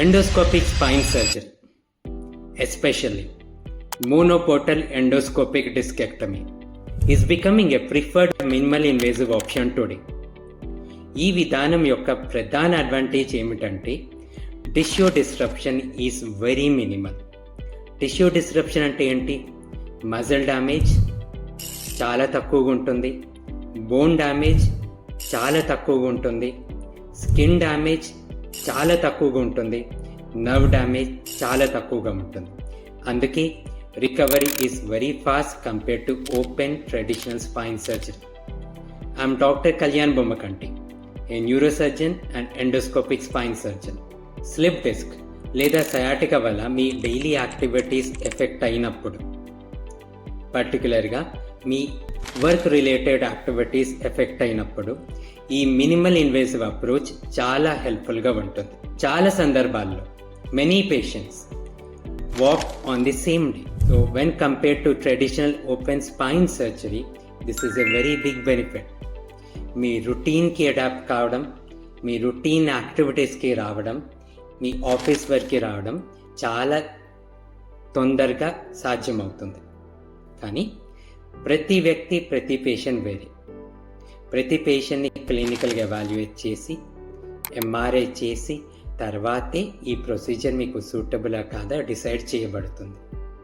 Endoscopic spine surgery especially monoportal endoscopic discectomy is becoming a preferred minimal invasive option today ఈ విధానం యొక్క ప్రధాన advantage ఏమిటంటే tissue disruption is very minimal tissue disruption అంటే ఏంటి muscle damage చాలా తక్కువగా ఉంటుంది బోన్ డ్యామేజ్ చాలా తక్కువగా ఉంటుంది స్కిన్ డ్యామేజ్ చాలా తక్కువగా ఉంటుంది. నర్వ్ డ్యామేజ్ చాలా తక్కువగా ఉంటుంది. అందుకే recovery is very fast compare to open traditional spine surgery I'm doctor Kalyan Bommakanti a neurosurgeon and endoscopic spine surgeon slip disc లేదా సయాటిక వల్ల మీ డైలీ యాక్టివిటీస్ ఎఫెక్ట్ అయినప్పుడు పర్టికులర్గా మీ వర్క్ రిలేటెడ్ యాక్టివిటీస్ ఎఫెక్ట్ అయినప్పుడు ఈ మినిమల్ ఇన్వేసివ్ అప్రోచ్ చాలా హెల్ప్ఫుల్గా ఉంటుంది. చాలా సందర్భాల్లో many patients walk on the same day so when compare to traditional open spine surgery this is a very big benefit మీ రొటీన్కి అడాప్ట్ కావడం మీ రొటీన్ యాక్టివిటీస్కి రావడం మీ ఆఫీస్ వర్క్కి రావడం చాలా తొందరగా సాధ్యమవుతుంది. కానీ ప్రతి వ్యక్తి ప్రతి పేషెంట్ వేరే. ప్రతి పేషెంట్ని క్లినికల్గా ఎవాల్యుయేట్ చేసి ఎంఆర్ఐ చేసి తర్వాతే ఈ ప్రొసీజర్ మీకు సూటబులా కాదా డిసైడ్ చేయబడుతుంది.